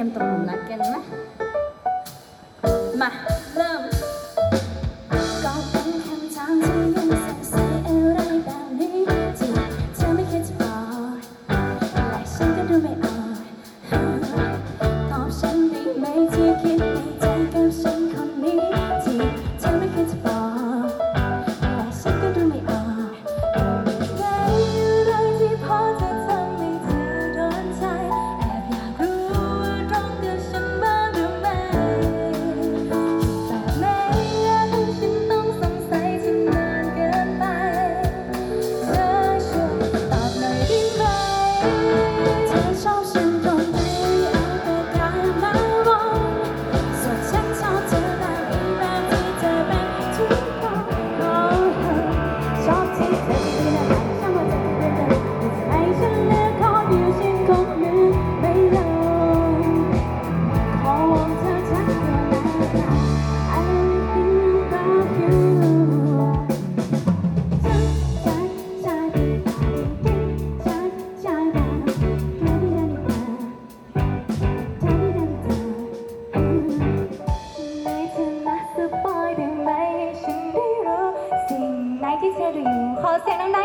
รียมตกหลุมรักกันไหมมา เริ่ม ก็เป็นคำถามที่ยังสงสัยอะไรแบบนี้ที่เธอไม่เคยจะบอกและฉันก็ดูไม่ออกตอบฉันได้ไหมที่คิดใน você não dá.